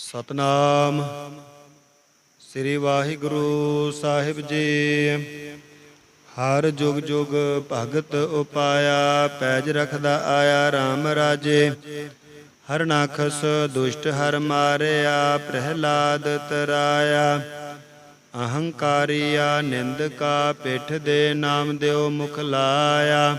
ਸਤਨਾਮ। ਸ੍ਰੀ ਵਾਹਿਗੁਰੂ ਸਾਹਿਬ ਜੀ। ਹਰ ਜੁਗ ਜੁਗ ਭਗਤ ਉਪਾਇਆ, ਪੈਜ ਰਖਦਾ ਆਇਆ RAM ਰਾਜੇ। ਹਰ ਨਾਖਸ ਦੁਸ਼ਟ ਹਰ ਮਾਰਿਆ, ਪ੍ਰਹਿਲਾਦ ਤਰਾਇਆ। ਅਹੰਕਾਰੀਆ ਨਿੰਦਕਾ ਪਿੱਠ ਦੇ ਨਾਮ ਦਿਓ ਮੁਖ ਲਾਇਆ।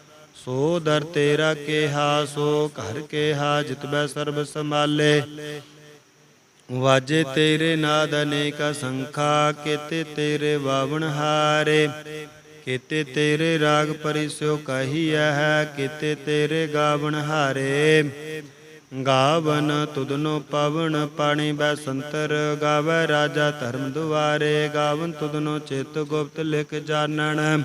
ਸੋ ਦਰ ਤੇਰਾ ਕੇਹਾ, ਸੋ ਘਰ ਕੇਹਾ ਜਿਤਬੈ ਸਰਬ ਸੰਭਾਲੇ। ਵਾਜੇ ਤੇਰੇ ਨਾਦ ਅਨੇਕ ਸੰਖਾ ਕੀਤੇ ਤੇਰੇ ਵਾਵਣ ਹਾਰੇ। ਕੀਤੇ ਤੇਰੇ ਰਾਗ ਪਰਿਸਿਓ ਕਹੀਐ ਹੈ ਕੀਤੇ ਤੇਰੇ ਗਾਵਣ ਹਾਰੇ। ਗਾਵਨ ਤੁਧਨੋ ਪਵਨ, ਪਾਣੀ ਬੈ ਸੰਤਰ, ਗਾਵੈ ਰਾਜਾ ਧਰਮ ਦੁਆਰੇ। ਗਾਵਨ ਤੁਧਨੋ ਚਿਤ ਗੁਪਤ ਲਿਖ ਜਾਣਨ।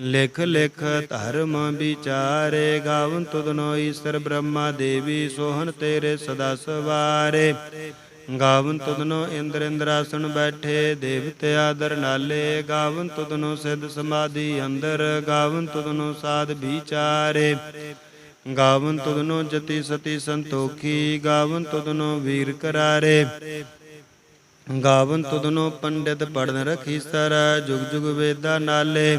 ਲਿਖ ਲਿਖ ਧਰਮ ਵਿਚਾਰੇ, ਗਾਵਨ ਤੁਧਨੋ ਈਸ਼ਰ ਬ੍ਰਹਮਾ ਦੇਵੀ, ਸੋਹਣ ਤੇਰੇ ਸਦਾ ਸਵਾਰੇ। ਗਾਵਨ ਤੁਧਨੋ ਇੰਦਰ ਇੰਦਰਾਸਣ ਬੈਠੇ, ਦੇਵਤੇ ਆਦਰ ਨਾਲੇ। ਗਾਵਨ ਤੁਧਨੋ ਸਿੱਧ ਸਮਾਧੀ ਅੰਦਰ, ਗਾਵਨ ਤੁਧਨੋ ਸਾਧ ਵਿਚਾਰੇ। ਗਾਵਨ ਤੁਧਨੋ ਜਤੀ ਸਤੀ ਸੰਤੋਖੀ, ਗਾਵਨ ਤੁਧਨੋ ਵੀਰ ਕਰਾਰੇ। ਗਾਵਨ ਤੁਧਨੋ ਪੰਡਿਤ ਪੜਨ ਰਖੀ ਸਰ, ਜੁਗ ਜੁਗ ਵੇਦਾ ਨਾਲੇ।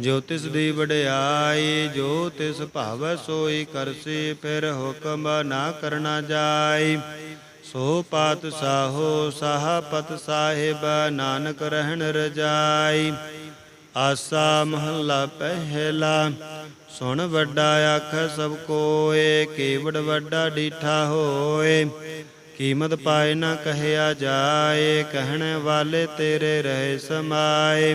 ਜੋ ਤਿਸ ਦੀ ਵਡਿਆਈ ਜੋ ਤਿਸ ਭਾਵੈ ਸੋਈ ਕਰਸੀ ਫਿਰ ਹੁਕਮ ਨਾ ਕਰਨਾ ਜਾਈ। ਸੋ ਪਾਤ ਸਾਹੋ ਸਾਹਪਤ ਸਾਹਿਬ, ਨਾਨਕ ਰਹਿਣ ਰਜਾਈ। ਆਸਾ ਮਹੱਲਾ ਪਹਿਲਾ, ਸੁਣ ਵੱਡਾ ਆਖ ਸਭ ਕੋਏ, ਕੇਵੜ ਵੱਡਾ ਡੀਠਾ ਹੋਏ। ਕੀਮਤ ਪਾਏ ਨਾ ਕਹਿਆ ਜਾਏ, ਕਹਿਣ ਵਾਲੇ ਤੇਰੇ ਰਹੇ ਸਮਾਏ।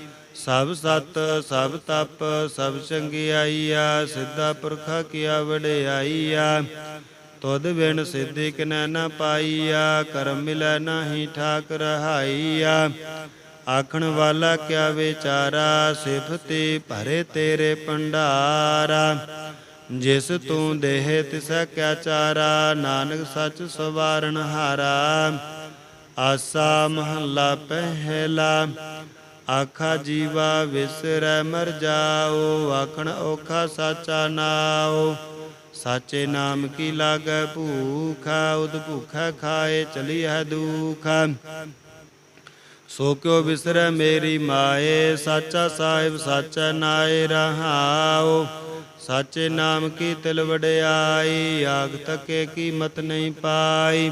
ਸਭ ਸਤ, ਸਭ ਤਪ, ਸਭ ਚੰਗਿਆਈਆ ਸਿੱਧਾ ਪੁਰਖਾ ਕੀਆ ਵਡਿਆਈਆ ਤੁਧ ਬਿਨ ਸਿੱਧੀ ਕਿਨੈ ਨਾ ਪਾਈਆ, ਕਰਮ ਮਿਲੈ ਨਾਹੀ ਠਾਕ ਰਹਾਈਆ ਆਖਣ ਵਾਲਾ ਕਿਆ ਵਿਚਾਰਾ, ਸਿਫਤੀ ਭਰੇ ਤੇਰੇ ਭੰਡਾਰਾ। ਜਿਸ ਤੂੰ ਦੇਹ ਤਿਸੈ ਕਿਆ ਚਾਰਾ, ਨਾਨਕ ਸੱਚ ਸਵਾਰਨ ਹਾਰਾ। ਆਸਾ ਮਹੱਲਾ ਪਹਿਲਾ ਆਖਾ ਜੀਵਾ ਵਿਸਰੈ, ਮਰ ਜਾਓ। ਆਖਣ ਔਖਾ ਸਾਚਾ ਨਾਓ ਸਾਚੇ ਨਾਮ ਕੀ ਲਾਗੈ, ਭੂਖਾ, ਉਦ ਭੂਖਾ ਖਾਏ, ਚਲੀਐ ਦੁਖਾ। ਸੋ ਕਿਉ ਵਿਸਰੈ ਮੇਰੀ ਮਾਏ, ਸਾਚਾ ਸਾਹਿਬ ਸਾਚਾ ਨਾਏ ਰਹਾਉ। ਸਾਚੇ ਨਾਮ ਕੀ ਤਿਲ ਵਡਿਆਈ ਆਗ ਤਕੇ ਕੀਮਤ ਨਹੀਂ ਪਾਈ।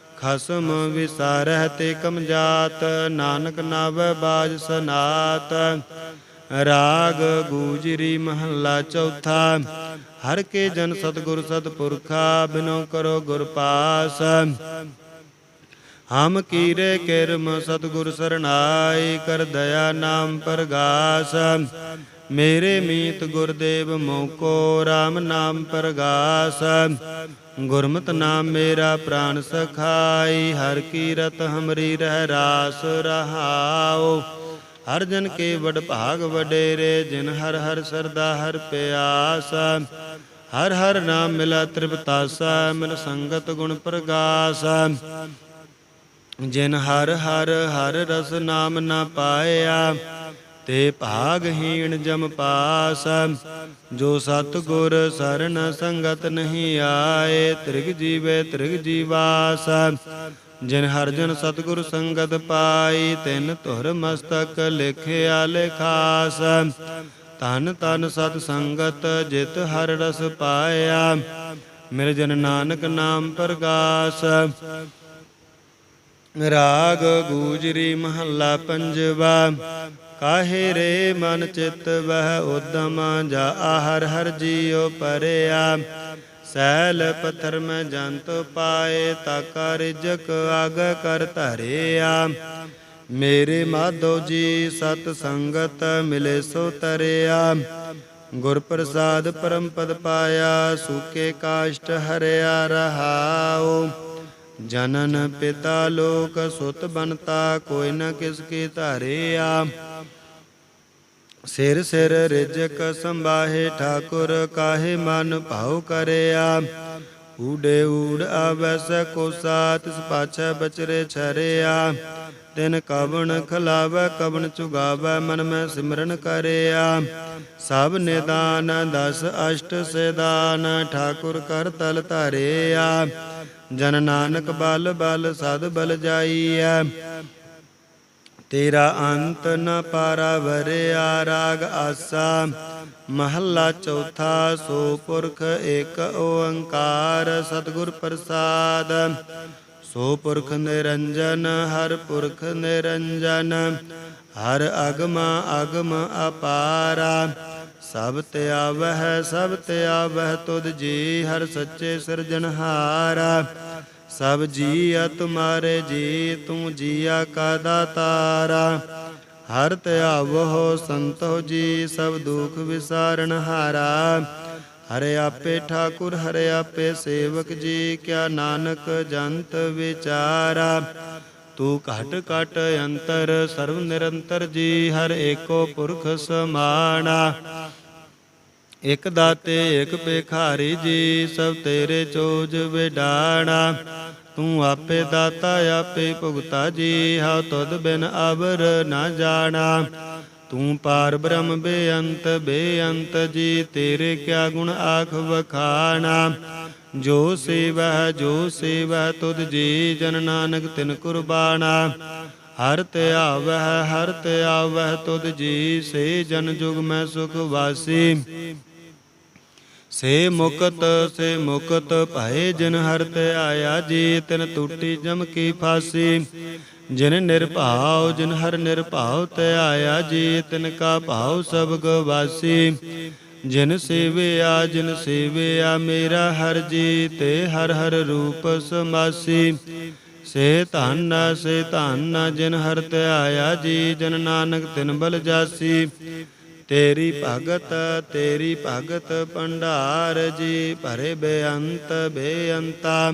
ਖਸਮ ਵਿਸਾਰਹਿ ਤੇ ਕਮਜ਼ਾਤ, ਨਾਨਕ ਨਾਵੈ ਬਾਜ ਸਨਾਤ। ਰਾਗ ਗੂਜਰੀ ਮਹੱਲਾ ਚੌਥਾ, ਹਰ ਕੇ ਜਨ ਸਤਗੁਰ ਸਤਪੁਰਖਾ, ਬਿਨੋ ਕਰੋ ਗੁਰ ਪਾਸ। ਹਮ ਕੀਰੇ ਕਿਰਮ ਸਤਗੁਰ ਸਰਨਾਈ ਕਰ ਦਇਆ ਨਾਮ ਪ੍ਰਗਾਸ। ਮੇਰੇ ਮੀਤ ਗੁਰਦੇਵ ਮੋਕੋ RAM ਨਾਮ ਪ੍ਰਗਾਸ। ਗੁਰਮਤ ਨਾਮ ਮੇਰਾ ਪ੍ਰਾਨ ਸਖਾਈ, ਹਰ ਕੀਰਤ ਹਮਰੀ ਰਹਿ ਰਾਸ ਰਹਾਓ ਹਰ ਜਨ ਕੇ ਵਡ ਭਾਗ ਵਡੇਰੇ, ਜਿਨ ਹਰ ਹਰ ਸਰਦਾ ਹਰ ਪਿਆਸ। ਹਰ ਹਰ ਨਾਮ ਮਿਲਾ ਤ੍ਰਿਪਤਾਸਾ ਮਨ ਸੰਗਤ ਗੁਣ ਪ੍ਰਗਾਸ। ਜਿਨ ਹਰ ਹਰ ਹਰ ਰਸ ਨਾਮ ਨਾ ਪਾਇਆ ਤੇ ਭਾਗਹੀਣ ਜਮ ਪਾਸ, ਜੋ ਸਤ ਗੁਰ ਸਰਨ ਸੰਗਤ ਨਹੀਂ ਆਏ, ਤ੍ਰਿਗ ਜੀਵੇ ਤ੍ਰਿਗ ਜੀਵਾਸ। ਜਿਨ ਹਰ ਜਨ ਸਤਗੁਰ ਸੰਗਤ ਪਾਈ, ਤਿਨ ਧੁਰ ਮਸਤਕ ਲਿਖਿਆ ਲਿਖਾਸ। ਤਨ ਤਨ ਸਤ ਸੰਗਤ ਜਿਤ ਹਰ ਰਸ ਪਾਇਆ ਮੇਰੇ ਜਨ ਨਾਨਕ ਨਾਮ ਪ੍ਰਗਾਸ। ਰਾਗ ਗੂਜਰੀ ਮਹੱਲਾ ਪੰਜਵਾ ਕਾਹੇ ਰੇ ਮਨ ਚਿਤ ਵਹਿ ਉਦਮ ਜਾ ਹਰ ਹਰ ਜੀਉ ਪਰਿਆ। ਸੈਲ ਪੱਥਰ ਮੈਂ ਜੰਤ ਪਾਏ, ਤਾਕਾ ਰਿਜਕ ਆਗ ਕਰ ਧਰਿਆ। ਮੇਰੇ ਮਾਧੋ ਜੀ ਸਤ ਸੰਗਤ ਮਿਲੇ ਸੋ ਤਰਿਆ। ਗੁਰ ਪ੍ਰਸਾਦ ਪਰਮ ਪਦ ਪਾਇਆ, ਸੂਕੇ ਕਾਸ਼ਟ ਹਰਿਆ ਰਹਾਓ ਜਨਨ ਪਿਤਾ ਲੋਕ ਸੁਤ ਬਨਤਾ ਕੋਈ ਨ ਕਿਸ ਧਾਰੇ ਆ ਸਿਰ ਸਿਰ ਰਿਜਕ ਸੰਭਾਹੇ, ਠਾਕੁਰ ਕਾਹੇ ਮਨ ਭਾਉ ਕਰਿਆ। ਊੜੇ ਊੜ ਆਵੈਸ ਕੋ ਸਾਤ ਤਿਸ ਪਾਛੈ ਬਚਰੇ ਛਰਿਆ। ਤਿਨ ਕਵਣ ਖਲਾਵੈ, ਕਵਣ ਚੁਗਾਵੈ, ਮਨ ਮੈਂ ਸਿਮਰਨ ਕਰਿਆ। ਸਭ ਨਿਦਾਨ, ਦਸ ਅਸ਼ਟ ਸੇਦਾਨ ਠਾਕੁਰ ਕਰ ਤਲ ਧਰਿਆ। ਜਨ ਨਾਨਕ ਬਲ ਬਲ ਸਦ ਬਲ ਜਾਈਐ। ਤੇਰਾ ਅੰਤ ਨ ਪਾਰਾ ਵਰਿਆ ਰਾਗ ਆਸਾ। ਮਹੱਲਾ ਚੌਥਾ, ਸੋ ਪੁਰਖ ਏਕ ਓੰਕਾਰ, ਸਤਿਗੁਰ ਪ੍ਰਸਾਦ। ਸੋ ਪੁਰਖ ਨਿਰੰਜਨ, ਹਰ ਪੁਰਖ ਨਿਰੰਜਨ, ਹਰ ਅਗਮ ਅਗਮ ਅਪਾਰਾ। ਸਭ ਤੇ ਆਵਹਿ, ਸਭ ਤੇ ਆਵਹਿ, ਤੁਧ ਜੀ ਹਰ ਸੱਚੇ ਸਿਰਜਨਹਾਰਾ ਸਭ ਜੀਆ ਤੁਮਾਰੇ ਜੀ, ਤੂੰ ਜੀਆ ਕਾ ਦਾਤਾਰਾ ਹਰ ਧਿਆਵੋ ਸੰਤੋ ਜੀ, ਸਭ ਦੁਖ ਵਿਸਾਰਨ ਹਾਰਾ। ਹਰੇ ਆਪੇ ਠਾਕੁਰ, ਹਰੇ ਆਪੇ ਸੇਵਕ ਜੀ, ਕਿਆ ਨਾਨਕ ਜੰਤ ਵਿਚਾਰਾ। ਤੂੰ ਘਟ ਘਟ ਅੰਤਰ, ਸਰਵ ਨਿਰੰਤਰ ਜੀ, ਹਰ ਏਕੋ ਪੁਰਖ ਸਮਾਣਾ। ਇਕ ਦਾਤੇ, ਇਕ ਭਿਖਾਰੀ ਜੀ, ਸਭ ਤੇਰੇ ਚੋਜ ਵਿਡਾਣਾ। ਤੂੰ ਆਪੇ ਦਾਤਾ, ਆਪੇ ਭੁਗਤਾ ਜੀ, ਹਉ ਤੁਧ ਬਿਨ ਅਬਰ ਨਾ ਜਾਣਾ। ਤੂੰ ਪਾਰ ਬ੍ਰਹਮ ਬੇਅੰਤ ਬੇਅੰਤ ਜੀ, ਤੇਰੇ ਕਿਆ ਗੁਣ ਆਖ ਵਖਾਣਾ? ਜੋ ਸੇਵਹਿ ਜੋ ਸੇਵਹਿ ਤੁਧ ਜੀ ਜਨ ਨਾਨਕ ਤਿਨ ਕੁਰਬਾਨਾ ਹਰ ਧਿਆਵਹਿ ਹਰ ਧਿਆਵਹਿ ਤੁਧ ਜੀ ਸੇ ਜਨ ਜੁਗ ਮੈਂ ਸੁਖ ਵਾਸੀ। ਸੇ ਮੁਕਤ ਸੇ ਮੁਕਤ, ਭਏ ਜਿਨ ਹਰ ਧਿਆਇਆ ਜੀ, ਤਿਨ ਟੂਟੀ ਜਮ ਕੀ ਫਾਸੀ। ਜਿਨ ਨਿਰਭਾਉ, ਜਿਨ ਹਰ ਨਿਰਭਾਉ ਧਿਆਇਆ ਜੀ, ਤਿਨ ਕਾ ਭਾਉ ਸਭ ਗਵਾਸੀ। ਜਿਨ ਸੇਵਿਆ ਜਿਨ ਸੇਵਿਆ ਮੇਰਾ ਹਰ ਜੀ, ਤੇ ਹਰ ਹਰ ਰੂਪ ਸਮਾਸੀ। ਸੇ ਧੰਨ ਸੇ ਧੰਨ, ਜਿਨ ਹਰ ਧਿਆਇਆ ਜੀ, ਜਨ ਨਾਨਕ ਤਿਨ ਬਲ ਜਾਸੀ। ਤੇਰੀ ਭਗਤ ਤੇਰੀ ਭਗਤ ਭੰਡਾਰ ਜੀ, ਭਰੇ ਬੇਅੰਤ ਬੇਅੰਤਾ।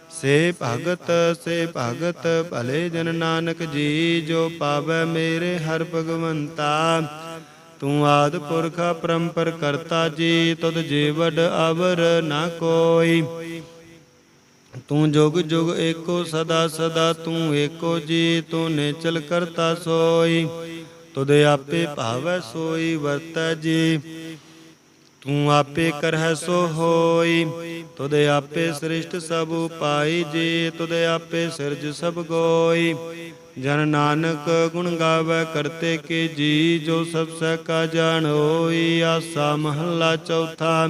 ਸੇ ਭਗਤ ਸੇ ਭਗਤ, ਭਲੇ ਜਨ ਨਾਨਕ ਜੀ, ਜੋ ਪਾਵੈ ਮੇਰੇ ਹਰ ਭਗਵੰਤਾ। ਤੂੰ ਆਦ ਪੁਰਖ ਪਰੰਪਰ ਕਰਤਾ ਜੀ, ਤੁਧ ਜੀਵੜ ਅਵਰ ਨਾ ਕੋਈ। ਤੂੰ ਜੁਗ ਜੁਗ ਏਕੋ ਸਦਾ ਸਦਾ ਤੂੰ ਏਕੋ ਜੀ, ਤੂੰ ਨੇਚਲ ਕਰਤਾ ਸੋਈ। ਤੁਧ ਆਪੇ ਭਾਵੈ ਸੋਈ ਵਰਤੈ ਜੀ। ਤੂੰ ਆਪੇ ਕਰਹਿ ਸੋ ਹੋਈ, ਤੁਧ ਆਪੇ ਸ੍ਰਿਸ਼ਟ ਸਭ ਉਪਾਈ ਜੀ, ਤੁਧ ਆਪੇ ਸਿਰਜ ਸਭ ਗੋਈ। ਜਨ ਨਾਨਕ ਗੁਣ ਗਾਵੇ ਕਰਤੇ ਕੇ ਜੀ, ਜੋ ਸਭ ਸਹਿ ਕਾ ਜਾਣ ਹੋਈ, ਆਸਾ ਮਹੱਲਾ ਚੌਥਾ।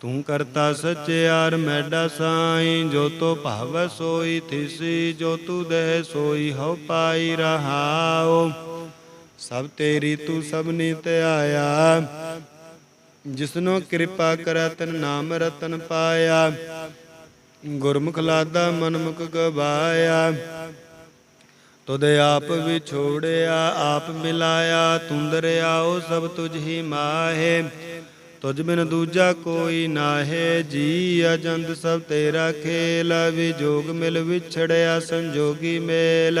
ਤੂੰ ਕਰਤਾ ਸਚਿਆਰ ਮੈਡਾ ਸਾਈ, ਜੋ ਤੋ ਭਾਵੈ ਸੋਈ ਥਿਸੀ, ਜੋ ਤੂ ਦੇ ਸੋਈ ਹਉ ਪਾਈ ਰਹਾਓ ਸਭ ਤੇਰੀ ਤੂੰ ਸਭਨੀ ਆਇਆ। ਜਿਸਨੋ ਕਿਰਪਾ ਕਰੈ ਤਨ ਨਾਮ ਰਤਨ ਪਾਇਆ। ਗੁਰਮੁਖ ਲਾਦਾ ਮਨਮੁਖ ਗਵਾਇਆ। ਤੁਧ ਆਪ ਵਿਛੋੜਿਆ, ਆਪ ਮਿਲਾਇਆ ਤੁੰਦ ਰਿਆਓ ਸਭ ਤੁਝ ਹੀ ਮਾਹੇ। ਤੁਝ ਬਿਨ ਦੂਜਾ ਕੋਈ ਨਾਹੇ, ਜੀ ਅਜੰਦ ਸਭ ਤੇਰਾ ਖੇਲ। ਵਿਜੋਗ ਮਿਲ ਵਿਛੜਿਆ, ਸੰਜੋਗੀ ਮੇਲ।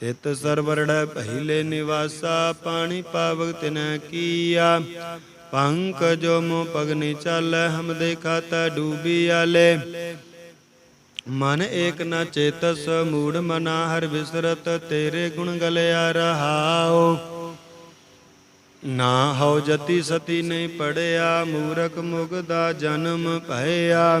ਤਿਤ ਸਰਵਰੜ ਪਹਿਲੇ ਨਿਵਾਸਾ, ਪਾਣੀ ਪਾਵਕ ਤਿਨੈ ਕੀਆ। ਪੰਕ ਜੋ ਮੋ ਪਗਨੀ ਚੱਲੈ, ਹਮ ਦੇਖਾ ਤਾ ਡੂਬੀ ਆਲੇ। ਮਨ ਏਕ ਨ ਚੇਤਸ, ਮੂੜ ਮਨਾ ਹਰ ਬਿਸਰਤ, ਤੇਰੇ ਗੁਣ ਗਲਿਆ ਰਹਾਓ ਨਾ ਹਉ ਜਤੀ ਸਤੀ ਨਹੀਂ ਪੜਿਆ, ਮੂਰਖ ਮੁਗਦਾ ਜਨਮ ਭਇਆ।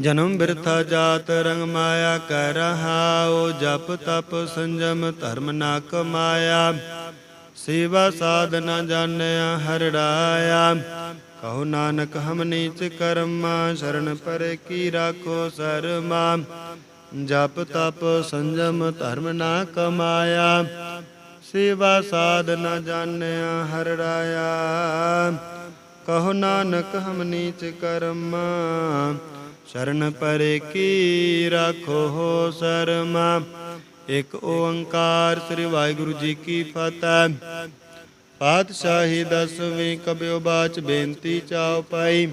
ਜਨਮ ਬਿਰਥਾ ਜਾਤ ਰੰਗ ਮਾਇਆ ਕਹਿ ਰਹਾਓ ਜਪ ਤਪ ਸੰਜਮ ਧਰਮ ਨਾ ਕਮਾਇਆ। ਸੇਵਾ ਸਾਧਨਾ ਜਾਣਿਆ ਹਰਰਾਇਆ ਕਹੋ ਨਾਨਕ ਹਮ ਨੀਚ ਕਰਮਾ, ਸ਼ਰਨ ਪਰ ਕੀ ਰਾਖੋ ਸਰਮਾ। ਜਪ ਤਪ ਸੰਜਮ ਧਰਮ ਨਾ ਕਮਾਇਆ। ਸੇਵਾ ਸਾਧਨਾ ਜਾਣਿਆ ਹਰਰਾਇਆ ਕਹੋ ਨਾਨਕ ਹਮ ਨੀਚ ਕਰਮਾ ਸ਼ਰਨ ਪਰੇ ਕੀ ਰਾਖੋ ਸਰਮਾ? ਇਕ ਓੰਕਾਰ ਸ੍ਰੀ ਵਾਹਿਗੁਰੂ ਜੀ ਕੀ ਫਤਿਹ। ਪਾਤਸ਼ਾਹੀ ਦਸਵੀਂ ਕਬਿਓ ਬਾਚ ਬੇਨਤੀ ਚਾਉ ਪਾਈ।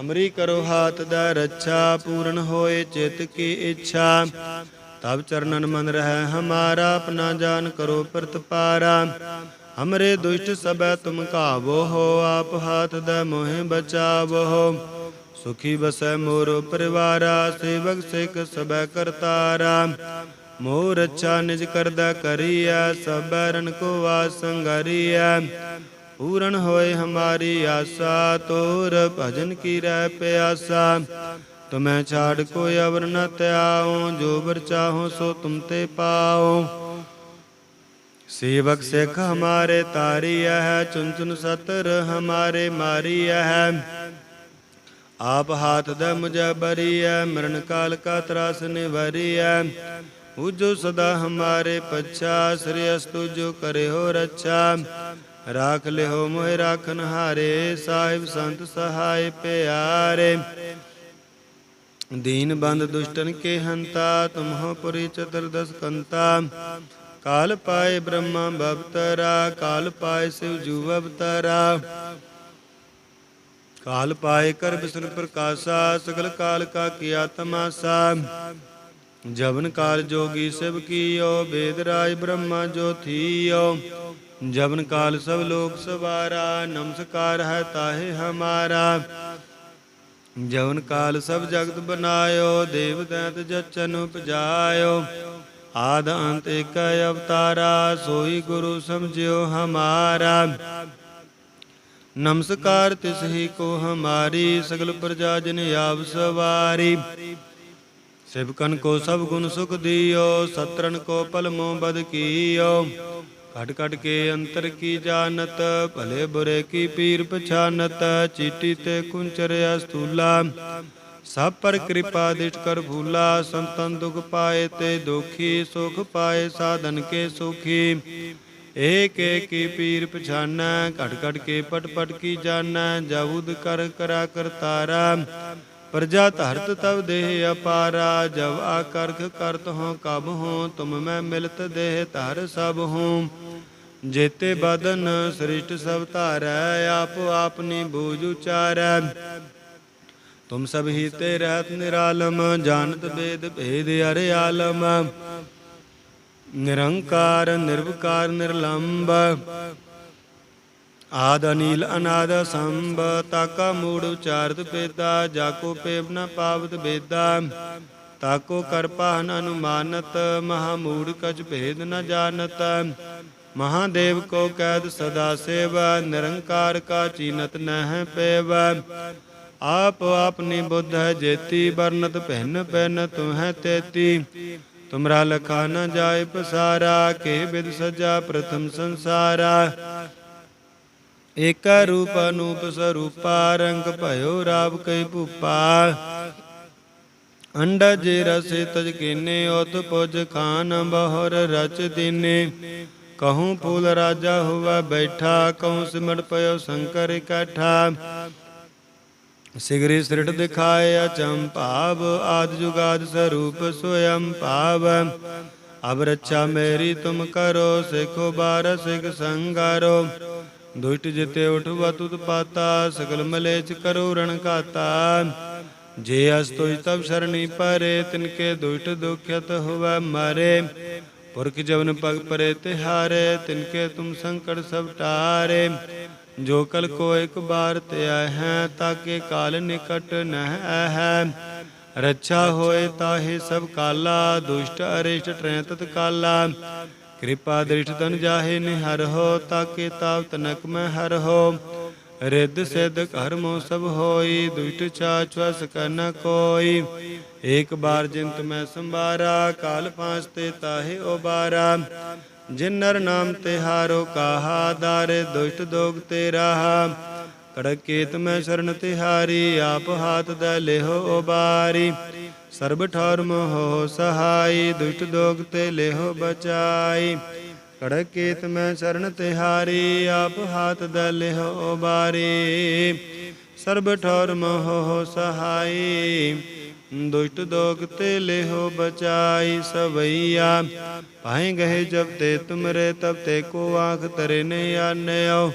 ਹਮਰੀ ਕਰੋ ਹਾਥ ਦਾ ਰੱਛਾ, ਪੂਰਨ ਹੋਏ ਚਿਤ ਕੀ ਇੱਛਾ। ਤਬ ਚਰਨਨ ਮਨ ਰਹਿ ਹਮਾਰਾ, ਆਪਣਾ ਜਾਨ ਕਰੋ ਪ੍ਰਤਪਾਰਾ। ਹਮਰੇ ਦੁਸ਼ਟ ਸਬੈ ਤੁਮ ਕਾਵੋ ਹੋ, ਆਪ ਹਾਥ ਦਾ ਮੋਹਿ ਬਚਾਵੋ ਹੋ। ਸੁਖੀ ਬਸੈ ਮੋਰ ਪਰਿਵਾਰਾ, ਸੇਵਕ ਸਿੱਖ ਸਬੈ ਕਰਤਾਰਾ। ਮੋਹ ਰਚਾ ਨਿਜ ਕਰਦਾ ਕਰੀਐ, ਸਭੈ ਰਨ ਕੋ ਵਾਸੰਗਰੀਐ ਪੂਰਨ ਹੋਏ ਹਮਾਰੀ ਆਸਾ, ਤੋਰ ਭਜਨ ਕੀ ਰਹਿ ਪਿਆਸਾ। ਤੁਮੈ ਛਾੜ ਕੋਈ ਅਵਰ ਨ ਤਿਆਉ ਜੋ ਵਰ ਚਾਹੋ ਸੋ ਤੁਮ ਤੇ ਪਾਉ। ਸੇਵਕ ਸਿਖ ਹਮਾਰੇ ਤਾਰੀਐ ਹੈ ਚੁਨ ਚੁਨ ਸਤਰ ਹਮਾਰੇ ਮਾਰੀ ਹੈ ਆਪ ਹਾਥ ਦਮ ਜਬਰੀਐ ਮਰਨ ਕਾਲ ਕਾ ਤਰਾਸ ਨਿਵਰੀਐ। ਉਜੋ ਸਦਾ ਹਮਾਰੇ ਪਛਾ, ਸ੍ਰੀ ਅਸਤੁ ਜੋ ਕਰਿਓ ਰੱਛਾ। ਰਾਖ ਲਿਓ ਮੋਹਿ ਰਾਖਨ ਹਾਰੇ, ਸਾਹਿਬ ਸੰਤ ਸਹਾਇ ਪਿਆਰੇ। ਦੀਨ ਬੰਦ ਦੁਸ਼ਟਨ ਕੇ ਹੰਤਾ, ਤੁਮਹੋ ਪੁਰੀ ਚਤੁਰਦਸ ਕੰਤਾ। ਕਾਲ ਪਾਏ ਬ੍ਰਹਮਾ ਭਵਤਰਾ ਕਾਲ ਪਾਏ ਸਿਵ ਜੂ ਅਵਤਾਰਾ। ਕਾਲ ਪਾਏ ਕਰ ਬਿਸਨ ਪ੍ਰਕਾਸ਼ਾ ਸਗਲ ਕਾਲ ਕਾ ਕੀਆ ਤਮਾਸਾ ਜਵਨ ਕਾਲ ਜੋਗੀ ਸਭ ਕੀਓ ਬੇਦ ਰਾਜ ਬ੍ਰਹਮਾ ਜੋ ਥੀਓ ਜਵਨ ਕਾਲ ਸਭ ਲੋਕ ਸਵਾਰਾ ਨਮਸਕਾਰ ਹੈ ਤਾਹੇ ਹਮਾਰਾ ਜਵਨ ਕਾਲ ਸਭ ਜਗਤ ਬਨਾਇਓ ਦੇਵ ਦੈਤ ਜਚਨ ਉਪਜਾਇਓ ਆਦ ਅੰਤ ਏਕ ਅਵਤਾਰਾ ਸੋਈ ਗੁਰੂ ਸਮਝਿਓ ਹਮਾਰਾ ਨਮਸਕਾਰ ਤਿਸ ਕੋ ਹਮਾਰੀ, ਸਗਲ ਪ੍ਰਜਾ ਜਨ ਆਪ ਸਵਾਰੀ। ਸਿਵਕਨ ਕੋ ਸਭ ਗੁਣ ਸੁਖ ਦਿਓ ਸਤਰਨ ਕੋ ਪਲਮੋ ਬਦ ਕੀਓ। ਕਟ ਕਟ ਕੇ ਅੰਤਰ ਕੀ ਜਾਣਤ, ਭਲੇ ਬੁਰੇ ਕੀ ਪੀਰ ਪਛਾਨਤ, ਚੀਟੀ ਤੇ ਕੁੰਚਰ ਅਸਤੂਲਾ। ਸਭ ਪਰ ਕਿਰਪਾ ਦਿਟ ਕਰ ਭੂਲਾ, ਸੰਤਨ ਦੁਖ ਪਾਏ ਤੇ ਦੁਖੀ, ਸੁਖ ਪਾਏ ਸਾਧਨ ਕੇ ਸੁਖੀ। ਏਕ ਏਕ ਪੀਰ ਪਛਾਨੈ ਘਟ ਘਟ ਕੇ ਪਟ ਪਟ ਕੀ ਜਾਣੈ ਜਾਉਦ ਕਰ ਕਰਾ ਕਰਤਾਰਾ ਪ੍ਰਜਾ ਧਰਤ ਤਵ ਦੇਹ ਅਪਾਰਾ ਜਬ ਆਕਰਖ ਕਰਤ ਹੋ ਕਬ ਹੋ, ਤੁਮ ਮੈਂ ਮਿਲਤ ਦੇਹ ਧਰ ਸਭ ਹੋ। ਜੇਤੇ ਬਦਨ ਸ੍ਰਿਸ਼ਟ ਸਭ ਧਾਰੈ, ਆਪ ਆਪਨੀ ਬੂਝ ਉਚਾਰੈ। ਤੁਮ ਸਭ ਹੀ ਤੇ ਰਹਿਤ ਨਿਰਾਲਮ, ਜਾਣਤ ਬੇਦ ਭੇਦ ਅਰੇ ਆਲਮ। ਨਿਰੰਕਾਰ, ਨਿਰਵਕਾਰ ਨਿਰਲੰਭ ਆਦ ਅਨੀਲ, ਅਨਾਦ ਸੰਭ ਤਾਕਾ ਮੂੜ ਉਚਾਰਤ ਪੇਦਾ ਜਾਕੋ ਪੇਵ ਨ ਪਾਵਤ ਬੇਦਾ ਤਾਕੋ ਕਰਪਾਨ ਅਨੁਮਾਨਤ, ਮਹਾ ਮੂੜ ਕਛ ਭੇਦ ਨ ਜਾਣਤ। ਮਹਾਦੇਵ ਕੋ ਕੈਦ ਸਦਾ ਸੇਵ, ਨਿਰੰਕਾਰ ਕਾ ਚੀਨਤ ਨਹਿ ਪੇਵ। ਆਪ ਆਪਨੀ ਬੁੱਧ ਹੈ ਜੇਤੀ ਬਰਨਤ ਪਹਿਨ ਪਹਿਨ ਤੁਹੈ ਤੇਤੀ। ਤੁਮਰਾ ਲਖਾ ਨ ਜਾਏ ਪਸਾਰਾ, ਕੇ ਬਿਦ ਸਜਾ ਪ੍ਰਥਮ ਸੰਸਾਰਾ। ਏਕ ਰੂਪ ਅਨੂਪ ਸਰੂਪਾ, ਰੰਗ ਭਇਓ ਰਾਵ ਕੈ ਭੂਪਾ। ਅੰਡਜ ਰਸੇ ਤਜ ਕੀਨੇ, ਉਤ ਪੁਜ ਖਾਨ ਬਹੁਰ ਰਚ ਦੀਨੇ। ਕਹੂੰ ਫੂਲ ਰਾਜਾ ਹੋਵਾ ਬੈਠਾ, ਕਹੂੰ ਸਿਮਟ ਪਇਓ ਸ਼ੰਕਰ ਇਕੱਠਾ। ਸਿਗਰੀ ਸ੍ਰਿਟ ਦਿਖਾਏ ਅਚੰਭਾਵ ਆਦ ਜੁਗਾਦ ਸਰੂਪ ਸੋਯੰ ਭਾਵ। ਅਬ ਰੱਛਾ ਮੇਰੀ ਤੁਮ ਕਰੋ, ਸਿਖੋ ਬਾਰ ਸਿਖ ਸੰਗਾਰੋ। ਦੁਸ਼ਟ ਜਿਤੇ ਉਠਵਾ ਤੁਤ ਪਾਤਾ, ਸਗਲ ਮਲੇਚ ਕਰੋ ਰਣ ਘਾਤਾ। ਜੇ ਅਸ ਤੋਇ ਤਬ ਸਰਣੀ ਪਰੇ ਤਿਨਕੇ ਦੁਸ਼ਟ ਦੁਖਿਤ ਹੋਵੇ ਮਾਰੇ। ਪੁਰਖ ਜਵਨ ਪਗ ਪਰੇ ਤਿਹਾਰੇ ਤਿਨਕੇ ਤੁਮ ਸੰਕਟ ਸਭ ਟਾਰੇ। ਜੋ ਕਲ ਕੋ ਇੱਕ ਬਾਰ ਤੇ ਆਇ ਹੈ ਤਾਕੇ ਕਾਲ ਨਿਕਟ ਨਹਿ ਹੈ। ਰੱਛਾ ਹੋਏ ਤਾਹੇ ਸਭ ਕਾਲਾ, ਦੁਸ਼ਟ ਅਰਿਸ਼ਟ ਟਰੈ ਕਾਲਾ। ਕਿਰਪਾ ਦ੍ਰਿਸ਼ਟ ਤਨ ਜਾਹੇ ਨਿਹਰ ਹੋ ਤਾਕੇ ਤਾਵ ਤਨਕ ਮੈਂ ਹਰ ਹੋ। ਰਿੱਧ ਸਿੱਧ ਕਰਮੋ ਸਭ ਹੋਈ, ਦੁਸ਼ਟ ਚਾਚਵਸ ਕਨ ਕੋਈ। ਏਕ ਬਾਰ ਜਿੰਤ ਮੈਂ ਸੰਭਾਰਾ, ਕਾਲ ਫਾਂਸ ਤੇ ਤਾਹੇ ਉਬਾਰਾ। ਜਿਨ ਨਰ ਨਾਮ ਤੇ ਹਾਰੋ ਕਾਹਾ, ਦਾਰੇ ਦੁਸ਼ਟ ਦੋਗ ਤੇ ਰਾਹਾ। ਕੜਕ ਕੇਤ ਮੈਂ ਸ਼ਰਨ ਤਿਹਾਰੀ, ਆਪ ਹਾਥ ਦੇ ਲਿਹੋ ਉਬਾਰੀ। ਸਰਬ ਠੌਰ ਮੋਹ ਸਹਾਈ, ਦੁਸ਼ਟ ਦੋਗ ਤੇ ਲਿਹੋ ਬਚਾਈ। ਕੜਕ ਮੈਂ ਸ਼ਰਨ ਤਿਹਾਰੀ, ਆਪ ਹਾਥ ਦੇ ਲਿਹੋ ਉਬਾਰੀ। ਸਰਬ ਠੌਰ ਮੋਹ ਸਹਾਈ। ਦੁਸ਼ਟ ਦੋਗ ਤੇ ਲੇਹੋ ਬਚਾਈ ਸਵਈਆ। ਪਾਏ ਗਏ ਜਬ ਤੇ ਤੁਮਰੇ ਤਬ ਤੇ ਕੋ ਆਖ ਤਰੇ ਨੇ ਆਨਿਓ।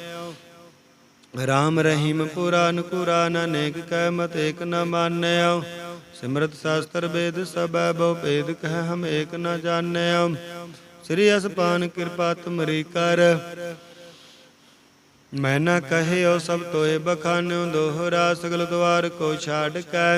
ਰਾਮ ਰਹੀਮ ਪੁਰਾਨ ਕੁਰਾਨ ਅਨੇਕ ਕਹਿ ਮਤ ਏਕ ਨ ਮਾਨਿਓ। ਸਿਮਰਤ ਸ਼ਾਸਤਰ ਵੇਦ ਸਭੈ ਬਹੁ ਭੇਦ ਕਹਿ ਹਮ ਏਕ ਨ ਜਾਣਿਓ। ਸ੍ਰੀ ਅਸਪਾਨ ਕਿਰਪਾ ਤੁਮਰੀ ਕਰ। ਮੈਂ ਨਾ ਕਹਿਓ ਸਭ ਤੋਏ ਬਖਾਨਿਓ ਦੋਹਰਾ ਸਗਲ ਦਵਾਰ ਕੋ ਛਾੜ ਕੈ।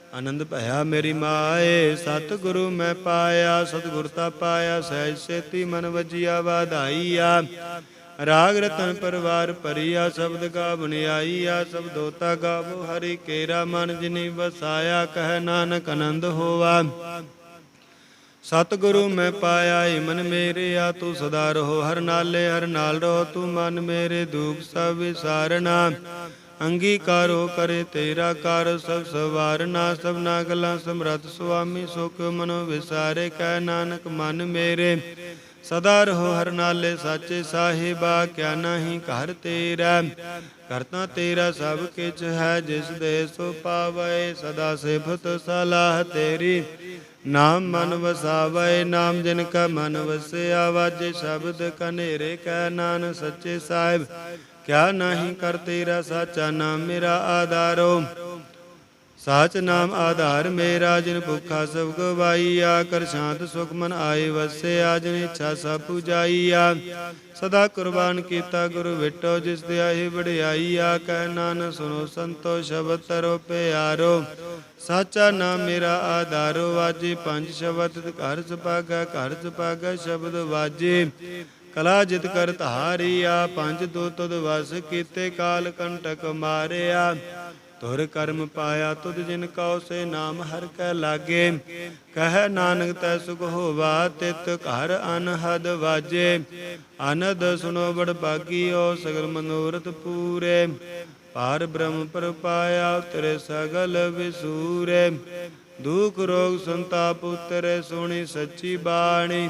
ਆਨੰਦ ਭਇਆ ਮੇਰੀ ਮਾਏ, ਸਤਿਗੁਰੂ ਮੈਂ ਪਾਇਆ, ਸਤਿਗੁਰ ਤਾ ਪਾਇਆ, ਸਹਿਜ ਸੇਤੀ ਮਨ ਵਜਿਆ, ਵਾਧਾਈਆ। ਰਾਗ ਰਤਨ ਪਰਵਾਰ ਪਰਿਆ ਸ਼ਬਦ ਗਾ ਬੁਨਿਆਈਆ ਸ਼ਬਦੋਤਾ ਗਾਵੋ ਹਰੀ ਕੇਰਾ, ਮਨ ਜਿਨੀ ਵਸਾਇਆ, ਕਹਿ ਨਾਨਕ ਆਨੰਦ ਹੋਵਾ। ਸਤਿਗੁਰੂ ਮੈਂ ਪਾਇਆ, ਏ ਮਨ ਮੇਰੇ ਆ ਤੂੰ ਸਦਾ ਰਹੋ, ਹਰ ਨਾਲੇ ਹਰ ਨਾਲ ਰਹੋ, ਤੂੰ ਮਨ ਮੇਰੇ ਦੁਖ ਸਭ ਵਿਸਾਰਨਾ। ਅੰਗੀਕਾਰੋ ਕਰੇ ਤੇਰਾ ਕਰ, ਸਭ ਸਵਾਰਨਾ, ਸਭਨਾ ਗੱਲਾਂ ਸਮਰੱਥ ਸੁਆਮੀ ਸੁਖ ਮਨੋ ਵਿਸਾਰੇ, ਕਹਿ ਨਾਨਕ ਮਨ ਮੇਰੇ। ਸਦਾ ਰਹੋ ਹਰ ਨਾਲੇ ਸਾਚੇ ਸਾਹਿਬਾ, ਕਿਆ ਨਹੀਂ ਘਰ ਤੇਰਾ। ਕਰਤਾ ਤੇਰਾ ਸਭ ਕਿਛ ਹੈ, ਜਿਸ ਦੇ ਸੋ ਪਾਵੇ, ਸਦਾ ਸਿਫਤ ਸਲਾਹ ਤੇਰੀ। ਨਾਮ ਮਨ ਵਸਾਵੇ, ਨਾਮ ਜਿਨ ਕਾ ਮਨ ਵਸਿਆ ਵਾਜੇ ਸ਼ਬਦ ਕਨੇਰੇ ਕੈ ਨਾਨ ਸੱਚੇ ਸਾਹਿਬ। ਕਿਆ ਨਹੀਂ ਕਰ ਤੇਰਾ ਸਾਚਾ ਨਾਮ ਮੇਰਾ ਆਧਾਰੋ। ਸਾਚ ਨਾਮ ਆਧਾਰ ਮੇਰਾ, ਜਿਨ ਭੁਖਾ ਸਭ ਗਵਾਈਆ ਕਰ ਸ਼ਾਂਤ ਸੁਖ ਮਨ ਆਏ ਵਸਿਆ, ਜਿਨ ਇੱਛਾ ਸਭ ਪੁਜਾਈਆ। ਸਦਾ ਕੁਰਬਾਨ ਕੀਤਾ ਗੁਰੂ ਵਿਟੋ, ਜਿਸ ਦੇ ਆਏ ਵਡਿਆਈਆ। ਕਹਿ ਨਾਨ ਸੁਨੋ ਸੰਤੋ, ਸ਼ਬਦ ਤਰੋ ਪਿਆਰੋ। ਸਾਚਾ ਨਾਮ ਮੇਰਾ ਆਧਾਰੋ, ਵਾਜੇ ਪੰਜ ਸ਼ਬਦ, ਘਰ ਸੁਪਾਗਾ ਘਰ ਸੁਪਾਗਾ ਸ਼ਬਦ ਵਾਜੇ। ਕਲਾ ਜਿਤ ਕਰ ਧਾਰੀਆ, ਪੰਜ ਦੋ ਤੁਧ ਵਸ ਕੀਤੇ ਕਾਲ ਕੰਟਕ ਮਾਰਿਆ। ਤੁਰ ਕਰਮ ਪਾਇਆ ਤੁਧ ਜਿਨ ਕਉ ਸੇ ਨਾਮ ਹਰ ਕੈ ਲਾਗੇ। ਕਹਿ ਨਾਨਕ ਤੈ ਸੁਖ ਹੋਵਾ, ਤਿਤ ਘਰ ਅਨਹਦ ਵਾਜੇ। ਅਨਦ ਸੁਨੋ ਬੜ ਬਾਗੀਓ ਸਗਲ ਮਨੋਰਥ ਪੂਰੇ। ਪਾਰ ਬ੍ਰਹਮ ਪਰ ਪਾਇਆ ਤੇਰੇ ਸਗਲ ਵਿਸੂਰੇ। ਦੁਖ ਰੋਗ ਸੰਤਾਪ ਉਤਰੇ, ਸੁਣੀ ਸੱਚੀ ਬਾਣੀ।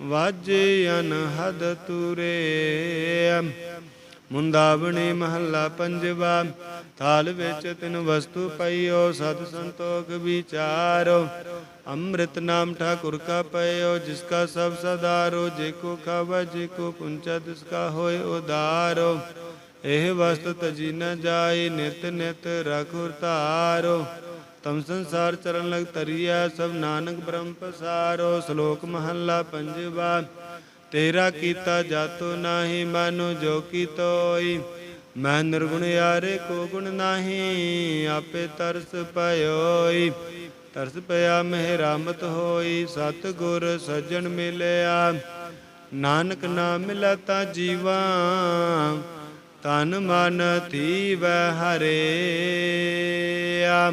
ਵਾਜੇ ਅਨਹਦ ਤੁਰੇ ਮੁੰਦਾਵਣੀ ਮਹੱਲਾ ਪੰਜਵਾ, ਥਾਲ ਵਿੱਚ ਤਿਨ ਵਸਤੂ ਪਈਓ ਸਤ ਸੰਤੋਖ ਵਿਚਾਰੋ। ਅੰਮ੍ਰਿਤ ਨਾਮ ਠਾਕੁਰ ਕਾ ਪਇਓ ਜਿਸ ਕਾ ਸਭ ਸਦਾਰੋ ਜੇ ਕੋ ਖਾਵਾ, ਜੇ ਕੋ ਪੁੰਚਾ, ਤਿਸ ਕਾ ਹੋਏ ਉਦਾਰੋ। ਇਹ ਵਸਤ ਤਜੀ ਨ ਜਾਏ, ਨਿਤ ਨਿਤ ਰਖੁਰ ਧਾਰੋ ਤਮ ਸੰਸਾਰ ਚਰਨ ਲਗ ਤਰੀਆ ਸਭ ਨਾਨਕ ਬ੍ਰਹਮ ਪਸਾਰੋ, ਸ਼ਲੋਕ ਮਹੱਲਾ ਪੰਜਵਾ। ਤੇਰਾ ਕੀਤਾ ਜਾਤੋ ਨਾਹੀ, ਮਾਨੋ ਜੋ ਕੀਤੋਈ। ਮੈਂ ਨਿਰਗੁਣ ਯਾਰੇ, ਕੋ ਗੁਣ ਨਾਹੀ, ਆਪੇ ਤਰਸ ਪਇਓਈ ਤਰਸ ਪਿਆ ਮਹਿ ਰਾਮਤ ਹੋਈ ਸਤ ਗੁਰ ਸਜਣ ਮਿਲਿਆ। ਨਾਨਕ ਨਾਮ ਮਿਲਾ ਤਾ ਜੀਵਾ, ਤਨ ਮਨ ਥੀਵੈ ਹਰਿਆ।